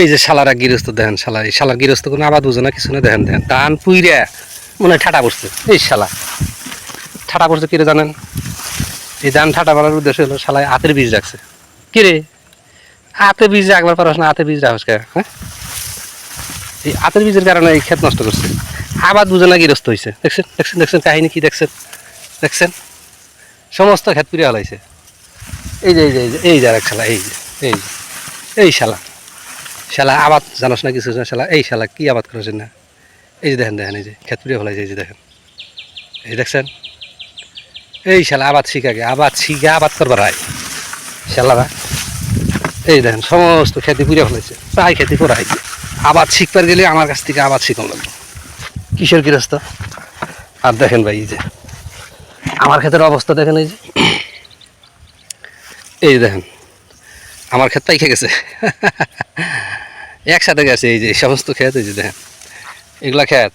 এই যে শালারা গৃহস্থ দেখেন শালা, এই শালার গৃহস্থ কোনো আবাদ বুঝো না, কিছু না দেখেন দেখেন। ধান পুইরা মনে হয় ঠাটা পড়ছে। এই শালা, ঠাটা পড়ছে কিরে জানেন? এই ধান ঠাটা মারার উদ্দেশ্য হলো শালায় হাতের বীজ রাখছে। কিরে? হাতে বীজ রাখবার পারস না হাতে বীজ রাখস হ্যাঁ? এই হাতের বীজের কারণে এই ক্ষেত নষ্ট করছে। আবাদ বুঝে না গৃহস্থ হয়েছে দেখছেন দেখছেন দেখছেন কাহিনী কি, দেখছেন? দেখছেন? সমস্ত ক্ষেত পুড়ে হলাইছে এই যে এই যে এই যে এই যে আর এক শালা, এই যে, এই এই শালা। শালা আবাদ জানোস না কিছু না? শালা, এই শালা কি আবাদ করেছেন না এই যে দেখেন দেখেন, এই যে ক্ষেত পুড়ে ফেলাইছে, এই যে দেখেন। এই দেখছেন? এই শালা আবাদ শিখাকে আবাদ শিখে, আবাদ করবার হয় শালারা এই দেখেন, সমস্ত খেতে পুড়ে ফেলাইছে, প্রায় খেতে করা হয়েছে আবাদ শিখবার গেলে আমার কাছ থেকে আবাদ শিখানো লাগবে। কিসের গৃহস্থ আর দেখেন ভাই, এই যে। আমার ক্ষেতের অবস্থা দেখেন, এই যে। এই দেখেন, আমার ক্ষেত পাইকে গেছে। একসাথে গেছে, এই যে সমস্ত ক্ষেত, এই যে দেখেন, এগুলা ক্ষেত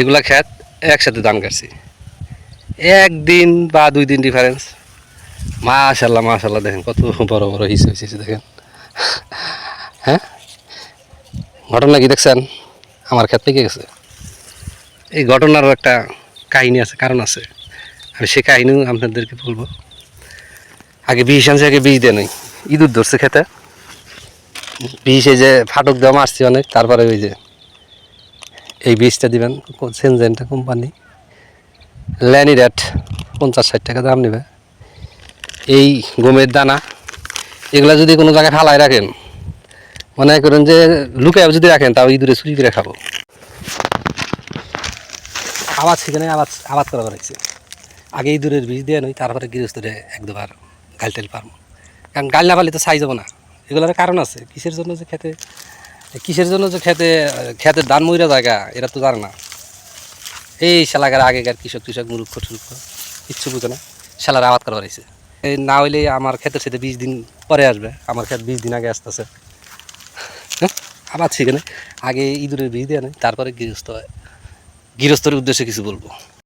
এগুলা ক্ষেত একসাথে ধান কাটছি একদিন বা দুই দিন ডিফারেন্স মাশাল্লাহ মাশাল্লাহ দেখেন কত বড় বড় হিস হয়েছে দেখেন। হ্যাঁ? ঘটনা কি দেখছেন? আমার ক্ষেত পেকে গেছে। এই ঘটনারও একটা কাহিনী আছে, কারণ আছে। আমি সে কাহিনীও আপনাদেরকে বলব। আগে বিষ আনছে, আগে বিষ দেয় নাই। ইঁদুর ধরছে খেতে বিষ এই যে ফাটক দেওয়া মারছি অনেক, তারপরে ওই যে এই বীজটা দিবেন, সেনজেনটা কোম্পানি। ল্যানি রেট পঞ্চাশ ষাট টাকা দাম নেবে। এই গমের দানা, এগুলা যদি কোনো জায়গায় ফালাই রাখেন, মনে করেন যে লুকায় যদি রাখেন, তাও ইঁদুরে চুরি করে খাব। আবাদ সেখানে আবাদ আবাদ করা হয়েছে আগে ইঁদুরের বীজ দিয়ে নই তারপরে গৃহস্থরে এক দুবার গাল টাল পারব। কারণ গাল না পারলে তো সাই যাব না। এগুলোর কারণ আছে। কিসের জন্য যে খেতে, কিসের জন্য যে খেতে খেতের দান মইরা জায়গা, এরা তো জানে না। এই শালাকার আগেকার কৃষক কৃষক মুরুক্ষ টুরুক্ষ কিচ্ছু বুঝে না। শালার আবাদ করা হয়েছে এই না হইলে আমার ক্ষেতের সাথে বিশ দিন পরে আসবে। আমার ক্ষেত বিশ দিন আগে আসতেছে। হ্যাঁ? আবাদ সেখানে আগে ইঁদুরের বীজ দেওয়া নেই, তারপরে গৃহস্থ গৃহস্থের উদ্দেশ্যে কিছু বলব।